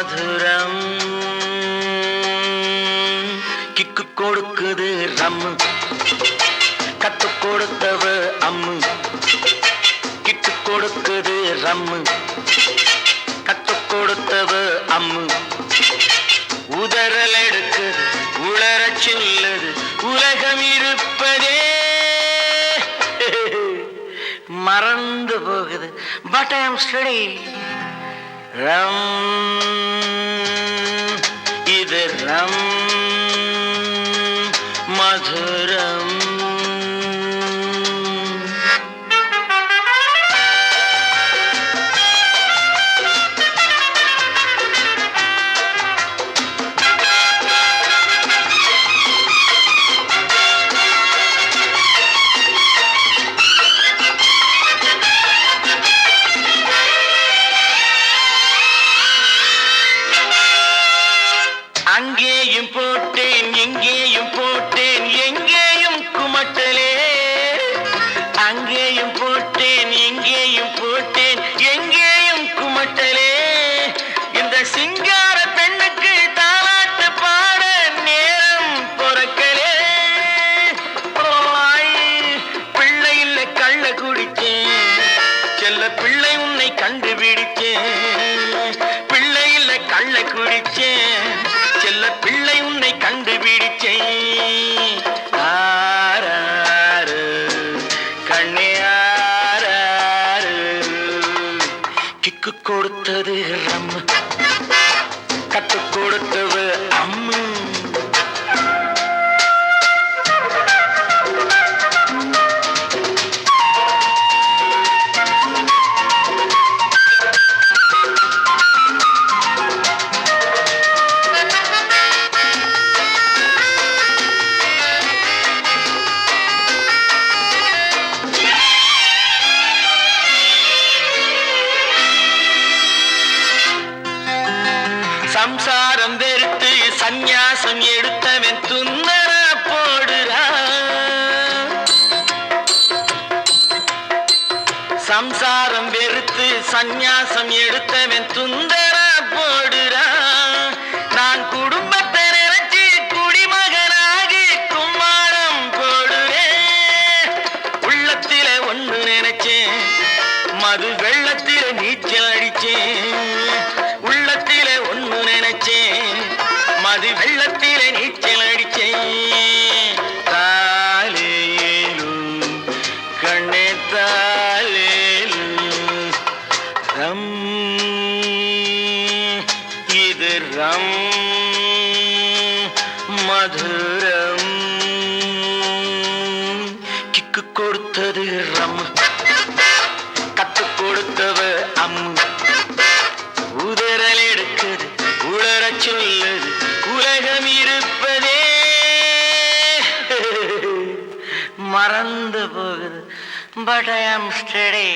மதுரம். Kick கொடுக்குது rum கத்து கொடுத்தவ அம்மு கிக்கு கொடுக்குது ரம்மு கத்து கொடுத்தவ அம்மு உதறல் எடுக்குது உளர சொல்லுது உலகம் இருப்பதே. மறந்து போகுது. பட் ஐ எம் ஸ்டடி ரம் இது ரம் மதுரம் எங்கேயும் போட்டேன் எங்கேயும் குமட்டலே. அங்கேயும் போட்டேன் எங்கேயும் போட்டேன் எங்கேயும் குமட்டலே. இந்த சிங்கார பெண்ணுக்கு தாளாட்டு பாட நேரம் பொறக்கலே. பிள்ளை இல்லை கள்ள குடிச்சேன் செல்ல பிள்ளை உன்னை கண்டுபிடிச்சேன் பிள்ளை இல்லை கள்ள குடிச்சேன் செல்ல பிள்ளை உன்னை கண்டுபிடிச்சேன் கிக்கு கொடுத்தது ரம் கத்து கொடுத்தவர் சந்நியாசம் எடுத்தவன் துந்தர போடுறா. நான் குடும்பத்தை நினைச்சு குடிமகனாகி கும்மாரம் போடுவேன் உள்ளத்தில ஒன்று நினைச்சேன் மது வெள்ளத்தில நீச்சல் அடிச்சேன். உள்ளத்தில ஒன்று நினைச்சேன் மது வெள்ளத்தில நீச்சல் அடிச்சேன். ரம். இது ரம். மதுரம். கிக்கு கொடுத்தது ரம். கத்து கொடுத்தவ அம். உதறல் எடுக்குது உளரச் சொல்லுது உலகம் இருப்பதே. மறந்து போகுது பட் ஐ ஆம் ஸ்டடி